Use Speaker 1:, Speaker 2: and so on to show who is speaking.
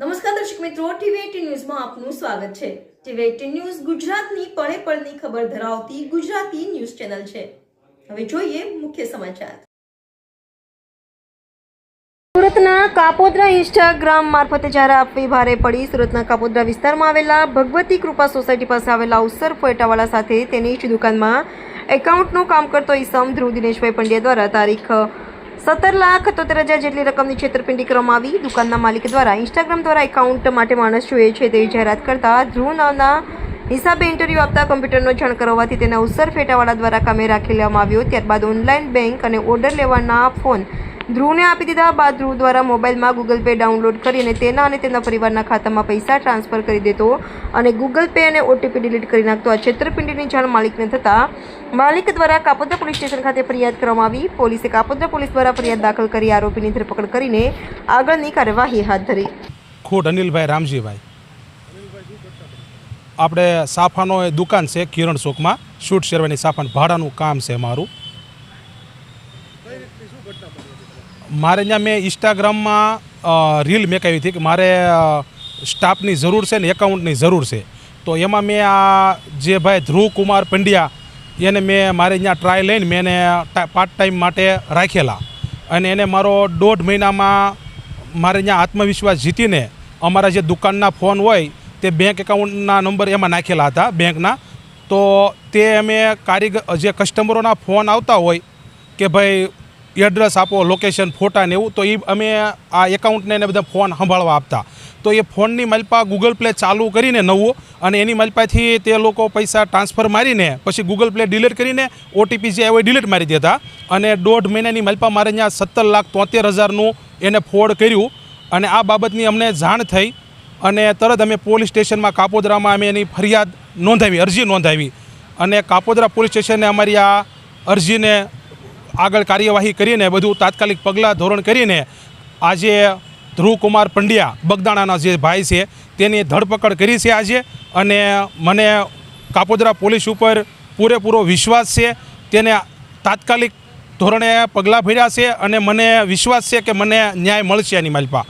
Speaker 1: નમસ્કાર દર્શક મિત્રો ટીવી ન્યૂઝમાં આપનું સ્વાગત છે. ટીવી ન્યૂઝ ગુજરાતની પળે પળની ખબર ધરાવતી ગુજરાતી ન્યૂઝ ચેનલ છે. હવે જોઈએ મુખ્ય સમાચાર. સુરતના કાપોદ્રા ઇન્સ્ટાગ્રામ મારફતે જ્યારે આપવી ભારે પડી, સુરતના કાપોદ્રા વિસ્તારમાં આવેલા ભગવતી કૃપા સોસાયટી પાસે આવેલા ઉસર ફોટાવાળા સાથે તેની જ દુકાનમાં એકાઉન્ટનું કામ કરતો ઈસમ ધ્રુવ દિનેશભાઈ પંડ્યા દ્વારા તારીખ સત્તર લાખ તોતેર હજાર જેટલી રકમની છેતરપિંડી કરવામાં આવી. દુકાનના માલિક દ્વારા ઇન્સ્ટાગ્રામ દ્વારા એકાઉન્ટ માટે માણસ જોઈએ છે તેવી જાહેરાત કરતા ધ્રુવ નામના હિસાબે ઇન્ટરવ્યૂ આપતા કમ્પ્યુટરનો જાણ કરવાથી તેને અવસર ફેટાવાળા દ્વારા કામે રાખી લેવામાં આવ્યો. ત્યારબાદ ઓનલાઈન બેંક અને ઓર્ડર લેવાના ફોન ધ્રુવને આપી દીધા બાદ ધ્રુવ દ્વારા મોબાઈલમાં ગૂગલ પે ડાઉનલોડ કરીને તેના અને તેના પરિવારના ખાતામાં પૈસા ટ્રાન્સફર કરી દેતો અને ગૂગલ પે અને ઓટીપી ડિલીટ કરી નાખતો. આ છેતરપિંડીની જાણ માલિકને થતાં માલિક દ્વારા કાપોદ્રા પોલીસ સ્ટેશન ખાતે ફરિયાદ કરવામાં આવી. પોલીસે કાપોદ્રા પોલીસ દ્વારા ફરિયાદ દાખલ કરી. આરોપીની ધરપકડ કરીને આગળની કાર્યવાહી હાથ ધરી.
Speaker 2: ખોટ અનિલભાઈ રામજીભાઈ. આપણે સાફાનો દુકાન છે કિરણ ચોકમાં. શૂટ શેરવાની સાફાન ભાડાનું કામ છે મારું. મારે ત્યાં મેં ઇન્સ્ટાગ્રામમાં રીલ મેકાવી હતી કે મારે સ્ટાફની જરૂર છે ને એકાઉન્ટની જરૂર છે. તો એમાં મેં આ જે ભાઈ ધ્રુવ કુમાર પંડ્યા, એને મેં મારે ત્યાં ટ્રાય લઈને મેં એને પાર્ટ ટાઈમ માટે રાખેલા. અને એને મારો દોઢ મહિનામાં મારે ત્યાં આત્મવિશ્વાસ જીતીને અમારા જે દુકાનના ફોન હોય, તે બેંક એકાઉન્ટના નંબર એમાં નાખેલા હતા બેંકના તો તે અમે કારીગર, જે કસ્ટમરોના ફોન આવતા હોય કે ભાઈ એડ્રેસ આપો લોકેશન ફોટા ને એવું, તો એ અમે આ એકાઉન્ટને એને બધા ફોન સંભાળવા આપતા. તો એ ફોનની મલપા ગૂગલ પ્લે ચાલુ કરીને નવું અને એની મલપાથી તે લોકો પૈસા ટ્રાન્સફર મારીને, પછી ગૂગલ પ્લે ડિલીટ કરીને ઓટીપી જે આવ્યો ડિલીટ મારી દેતા. અને દોઢ મહિનાની મલપા મારે અહીંયા સત્તર લાખ તોતેર હજારનું એને ફોડ કર્યું. અને આ બાબતની અમને જાણ થઈ અને તરત અમે પોલીસ સ્ટેશનમાં કાપોદરામાં અમે એની ફરિયાદ નોંધાવી, અરજી નોંધાવી. અને કાપોદરા પોલીસ સ્ટેશને અમારી આ અરજીને આગળ કાર્યવાહી કરીને બધું તાત્કાલિક પગલાં ધોરણ કરીને આજે ધ્રુવકુમાર પંડ્યા, બગદાણાના જે ભાઈ છે, તેની ધરપકડ કરી છે આજે. અને મને કાપોદરા પોલીસ ઉપર પૂરેપૂરો વિશ્વાસ છે, તેને તાત્કાલિક ધોરણે પગલાં ભર્યા છે અને મને વિશ્વાસ છે કે મને ન્યાય મળશે એની માલપા